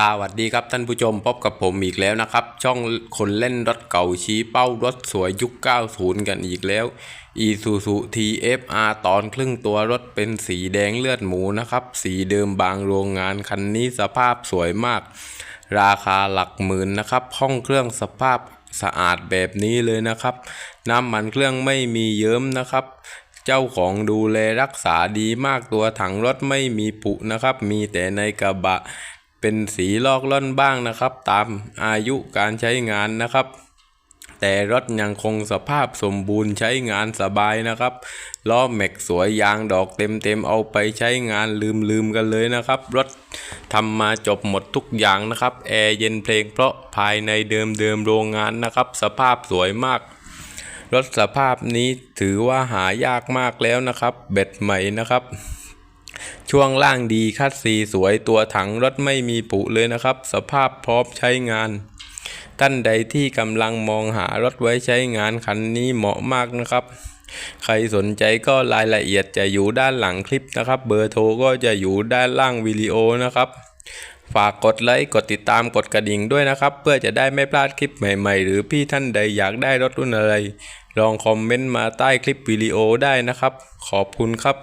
สวัสดีครับท่านผู้ชมพบกับผมอีกแล้วนะครับ ช่องคนเล่นรถเก่าชี้เป้ารถสวยยุค 90 กันอีกแล้ว Isuzu TFR ตอนครึ่งตัวรถเป็นสีแดงเลือดหมูนะครับ สีเดิมบางโรงงานคันนี้สภาพสวยมาก ราคาหลักหมื่นนะครับ ห้องเครื่องสภาพสะอาดแบบนี้เลยนะครับ น้ำมันเครื่องไม่มีเยิ้มนะครับเจ้าของดูแลรักษาดีมากตัวถังรถไม่มีผุนะครับ มีแต่ในกระบะ เป็นสีลอกล่อนบ้างนะครับ ตามอายุการใช้งานนะครับ แต่รถยังคงสภาพสมบูรณ์ใช้งานสบายนะครับล้อแม็กสวยยางดอกเต็มๆเอาไปใช้งานลืมๆกันเลยนะครับ รถทำมาจบหมดทุกอย่างนะครับแอร์เย็นเพลงเพราะภายในเดิมๆโรงงานนะครับ สภาพสวยมากรถสภาพนี้ถือว่าหายากมากแล้วนะครับ เบ็ดใหม่นะครับ ช่วงล่างดีคัดซีสวยตัวถังรถไม่มีผุเลยนะครับ สภาพพร้อมใช้งาน ท่านใดที่กำลังมองหารถไว้ใช้งานคันนี้เหมาะมากนะครับ ใครสนใจก็รายละเอียดจะอยู่ด้านหลังคลิปนะครับ เบอร์โทรก็จะอยู่ด้านล่างวิดีโอนะครับฝากกดไลค์กดติดตามกดกระดิ่งด้วยนะครับ เพื่อจะได้ไม่พลาดคลิปใหม่ๆ หรือพี่ท่านใดอยากได้รถรุ่นอะไร ลองคอมเมนต์มาใต้คลิปวิดีโอได้นะครับ ขอบคุณครับ